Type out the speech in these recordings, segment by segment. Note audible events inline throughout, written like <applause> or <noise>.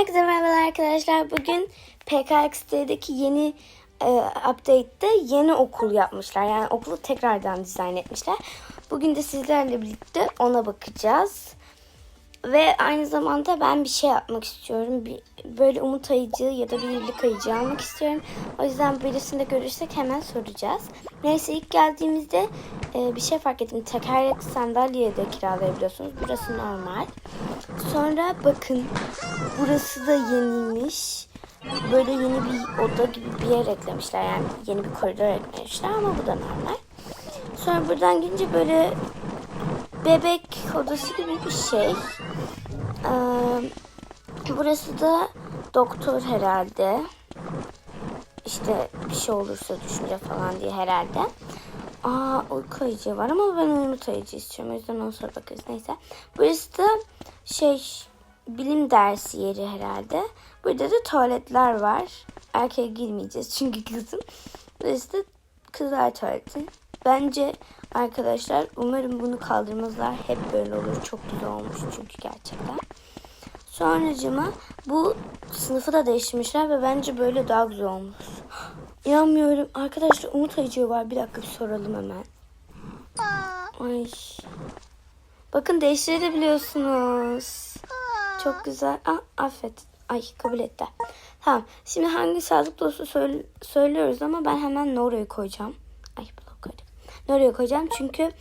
Herkese merhabalar arkadaşlar. Bugün PKX'deki yeni e, update'te yeni okul yapmışlar. Yani okulu tekrardan dizayn etmişler. Bugün de sizlerle birlikte ona bakacağız. Ve aynı zamanda ben bir şey yapmak istiyorum. Bir, böyle umut ayıcı ya da bir birlik ayıcı almak istiyorum. O yüzden birisini de görürsek hemen soracağız. Neyse ilk geldiğimizde e, bir şey fark ettim. Tekerlekli sandalye de kiralayabiliyorsunuz. Burası normal. Sonra bakın burası da yeniymiş. Böyle yeni bir oda gibi bir yer eklemişler. Yani yeni bir koridor eklemişler ama bu da normal. Sonra buradan gelince böyle bebek odası gibi bir şey. Ee, burası da doktor herhalde. İşte bir şey olursa düşünce falan diye herhalde. Aa uyku ayıcı var ama ben uyumut ayıcı istiyorum. O yüzden onu sonra bakarız. Neyse. Burası da şey bilim dersi yeri herhalde. Burada da tuvaletler var. Erkeğe girmeyeceğiz çünkü kızım. Burası da kızlar tuvaleti. Bence arkadaşlar umarım bunu kaldırmazlar. Hep böyle olur. Çok güzel olmuş çünkü gerçekten. Sonracıma bu sınıfı da değiştirmişler ve bence böyle daha güzel olmuş. İnanmıyorum. Arkadaşlar Umut Ayıcığı var. Bir dakika bir soralım hemen. Ay. Bakın değiştirebiliyorsunuz. Çok güzel. Aa, affet. Ay kabul etti. Tamam. Şimdi hangi sağlık dostu söyle- söylüyoruz ama ben hemen Nora'yı koyacağım. Ay Nora'yı koyacağım çünkü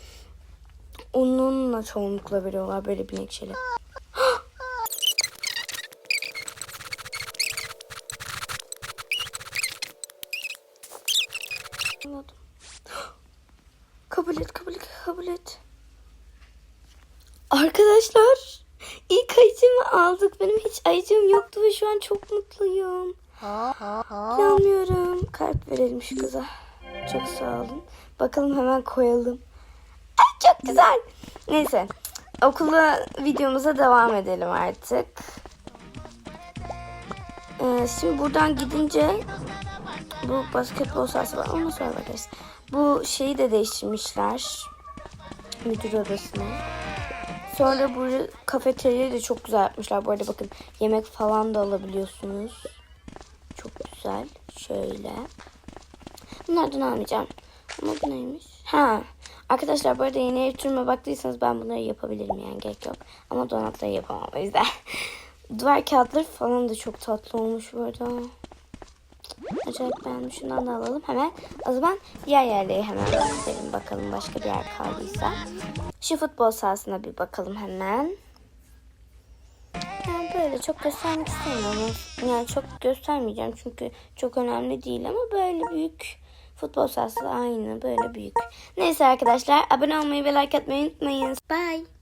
onunla çoğunlukla veriyorlar böyle bir. <gasps> Anladım. <gasps> Kabul et, kabul et, kabul et. Arkadaşlar, ilk ayıcımı aldık. Benim hiç ayıcım yoktu ve şu an çok mutluyum. İnanmıyorum. Kalp verelim şu kıza. Çok sağ olun. Bakalım hemen koyalım. Ay çok güzel. Neyse. Okula videomuza devam edelim artık. Ee, şimdi buradan gidince bu basketbol sahası var. Ondan sonra bakarız. Bu şeyi de değiştirmişler. Müdür odasını. Sonra bu kafeteryayı da çok güzel yapmışlar. Bu arada bakın yemek falan da alabiliyorsunuz. Çok güzel. Şöyle. Bunlardan almayacağım. Ama bu neymiş? Ha. Arkadaşlar bu arada yeni ev turuma baktıysanız ben bunları yapabilirim yani gerek yok. Ama donatları yapamam o yüzden. <laughs> Duvar kağıtları falan da çok tatlı olmuş bu arada. Acayip beğendim. Şundan da alalım hemen. O zaman diğer yerleri hemen gösterelim. Bakalım başka bir yer kaldıysa. Şu futbol sahasına bir bakalım hemen. Yani böyle çok göstermek istemiyorum. Yani çok göstermeyeceğim çünkü çok önemli değil ama böyle büyük futbol sahası aynı böyle büyük. Neyse arkadaşlar abone olmayı ve like atmayı unutmayın. Bye.